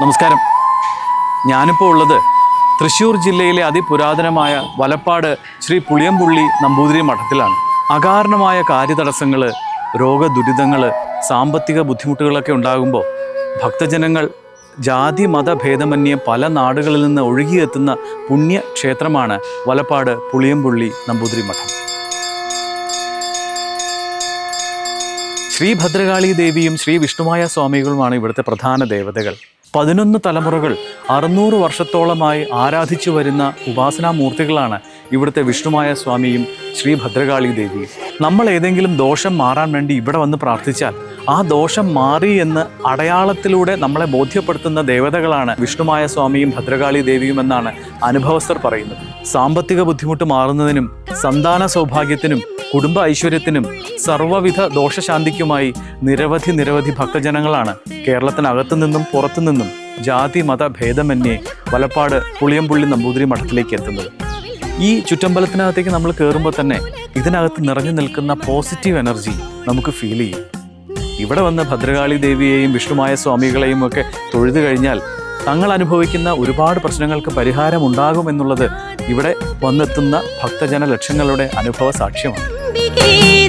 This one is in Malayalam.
നമസ്കാരം. ഞാനിപ്പോൾ ഉള്ളത് തൃശ്ശൂർ ജില്ലയിലെ അതിപുരാതനമായ വലപ്പാട് ശ്രീ പുളിയമ്പുള്ളി നമ്പൂതിരി മഠത്തിലാണ്. അകാരണമായ കാര്യതടസ്സങ്ങൾ രോഗദുരിതങ്ങൾ സാമ്പത്തിക ബുദ്ധിമുട്ടുകളൊക്കെ ഉണ്ടാകുമ്പോൾ ഭക്തജനങ്ങൾ ജാതി മതഭേദമന്യേ പല നാടുകളിൽ നിന്ന് ഒഴുകിയെത്തുന്ന പുണ്യക്ഷേത്രമാണ് വലപ്പാട് പുളിയമ്പുള്ളി നമ്പൂതിരി മഠം. ശ്രീ ഭദ്രകാളി ദേവിയും ശ്രീ വിഷ്ണുമായ സ്വാമികളുമാണ് ഇവിടുത്തെ പ്രധാന ദേവതകൾ. പതിനൊന്ന് തലമുറകൾ അറുന്നൂറ് വർഷത്തോളമായി ആരാധിച്ചു വരുന്ന ഉപാസനാമൂർത്തികളാണ് ഇവിടുത്തെ വിഷ്ണുമായ സ്വാമിയും ശ്രീ ഭദ്രകാളി ദേവിയും. നമ്മൾ ഏതെങ്കിലും ദോഷം മാറാൻ വേണ്ടി ഇവിടെ വന്ന് പ്രാർത്ഥിച്ചാൽ ആ ദോഷം മാറി എന്ന് അടയാളത്തിലൂടെ നമ്മളെ ബോധ്യപ്പെടുത്തുന്ന ദേവതകളാണ് വിഷ്ണുമായ സ്വാമിയും ഭദ്രകാളി ദേവിയും എന്നാണ് അനുഭവസ്ഥർ പറയുന്നത്. സാമ്പത്തിക ബുദ്ധിമുട്ട് മാറുന്നതിനും സന്താന സൗഭാഗ്യത്തിനും കുടുംബ ഐശ്വര്യത്തിനും സർവവിധ ദോഷശാന്തിക്കുമായി നിരവധി നിരവധി ഭക്തജനങ്ങളാണ് കേരളത്തിനകത്തു നിന്നും പുറത്തു നിന്നും ജാതി മത ഭേദമന്യേ വലപ്പാട് പുളിയമ്പുള്ളി നമ്പൂതിരി മഠത്തിലേക്ക് എത്തുന്നത്. ഈ ചുറ്റമ്പലത്തിനകത്തേക്ക് നമ്മൾ കയറുമ്പോൾ തന്നെ ഇതിനകത്ത് നിറഞ്ഞു നിൽക്കുന്ന പോസിറ്റീവ് എനർജി നമുക്ക് ഫീൽ ചെയ്യും. ഇവിടെ വന്ന് ഭദ്രകാളി ദേവിയെയും വിഷ്ണുമായ സ്വാമികളെയും ഒക്കെ തൊഴുതു കഴിഞ്ഞാൽ തങ്ങൾ അനുഭവിക്കുന്ന ഒരുപാട് പ്രശ്നങ്ങൾക്ക് പരിഹാരമുണ്ടാകുമെന്നുള്ളത് ഇവിടെ വന്നെത്തുന്ന ഭക്തജന ലക്ഷങ്ങളുടെ അനുഭവ സാക്ഷ്യമാണ് You.